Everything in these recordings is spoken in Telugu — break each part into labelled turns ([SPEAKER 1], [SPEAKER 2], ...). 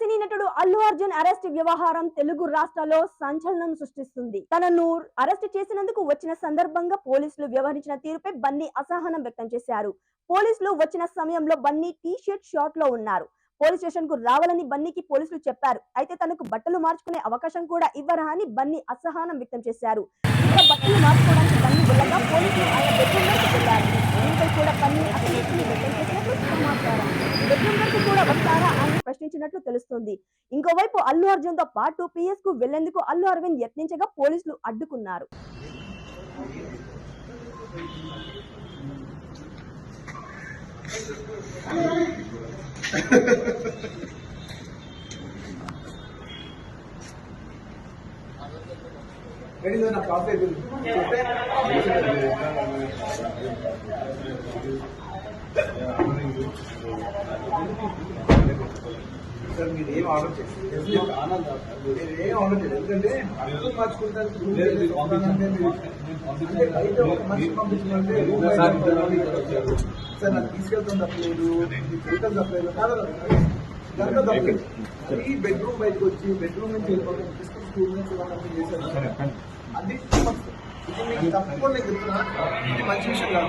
[SPEAKER 1] సినీ నటుడు అల్లు అర్జున్ అరెస్ట్ వ్యవహారం తెలుగు రాష్ట్రాల్లో సంచలనం సృష్టిస్తుంది. తనను అరెస్ట్ చేసినందుకు వచ్చిన సందర్భంగా పోలీసులు వ్యవహరించిన తీరుపై బన్నీ అసహనం వ్యక్తం చేశారు. పోలీసులు వచ్చిన సమయంలో బన్నీ టీ షర్ట్ షార్ట్లో ఉన్నారు. పోలీస్ స్టేషన్కు రావాలని బన్నీకి పోలీసులు చెప్పారు. అయితే తనకు బట్టలు మార్చుకునే అవకాశం కూడా ఇవ్వరా అని బన్నీ అసహనం వ్యక్తం చేశారు. ఇంకా బట్టలు మార్చుకోవడానికి బన్నీ వెళ్ళగా పోలీసులు ఆయన బెడ్రూమ్ వరకు వెళ్ళారు దీనిపై కూడా బన్నీ అసహనం వ్యక్తం చేసినట్లు సమాచారం బెడ్రూమ్ వరకు కూడా వస్తారా అని తెలుస్తోంది. ఇంకోవైపు అల్లు అర్జున్తో పాటు పిఎస్కు వెళ్ళేందుకు అల్లు అరవింద్ యత్నించగా పోలీసులు అడ్డుకున్నారు.
[SPEAKER 2] Ladies సార్ మీరు ఏం ఆర్డర్ చేయండి మీరు ఏం ఆర్డర్ చేయండి ఎందుకంటే అర్థం మార్చుకుంటానికి బయట ఒక మనిషి. సార్ నాకు తీసుకెళ్తాం తప్పలేదు మీకు వెళ్తాం తప్పలేదు కాదు. ఇదంతా తప్పలేదు. ఈ బెడ్రూమ్ బయటకు వచ్చి బెడ్రూమ్ నుంచి వెళ్ళిపోతాం తీసుకుని స్కూల్ నుంచి చేశారు. అది తప్పు. ఇది మీకు తప్పకుండా నేను చెప్తున్నా ఇది మంచి విషయం కాదు.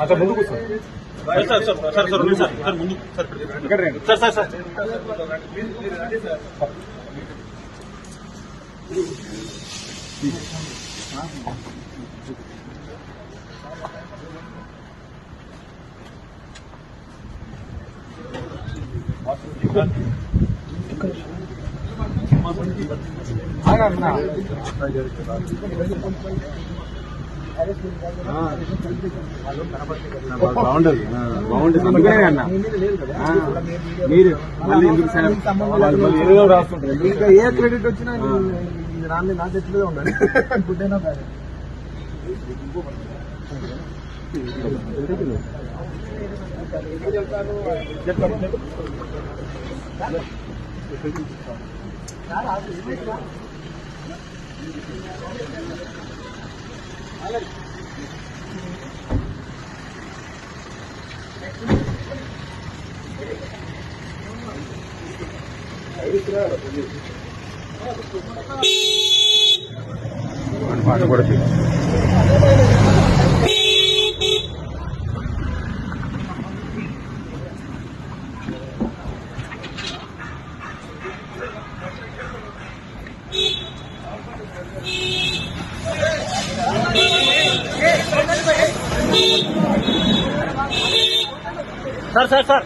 [SPEAKER 3] అచ్చా ముందుకు sir sir sir sir sir ఉంది సార్ సార్ ముందు సార్ ఇక్కడ రండి సార్ Aynen. Aynen. బాగుండదు బాగుంటుంది. అందుకనే అన్న మీరు మళ్ళీ ఎందుకు ఏదో రాస్తుంటారు
[SPEAKER 2] ఇంకా ఏ క్రెడిట్ వచ్చినా రాని నా చేతిలో ఉండాలి గుడ్ అయినా బ్యాడ్
[SPEAKER 3] పాట కూడా చేయండి. Sir sir sir.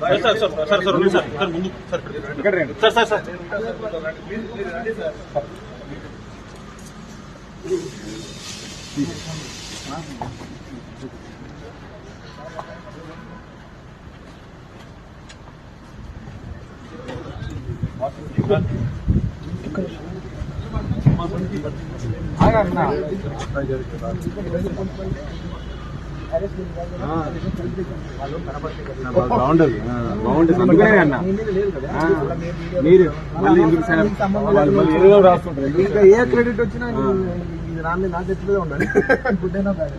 [SPEAKER 3] Sir sir sir sir sir sir. Sir ముందు సార్ ఇక్కడ రండి. Sir sir sir. బాగుండదు బాగుండదు అందుకనే అన్న మీరు మళ్ళీ మళ్ళీ రాస్తుంటారు
[SPEAKER 2] ఇంకా ఏ క్రెడిట్ వచ్చినా ఇది రాని నా చేతిలో ఉండాలి bad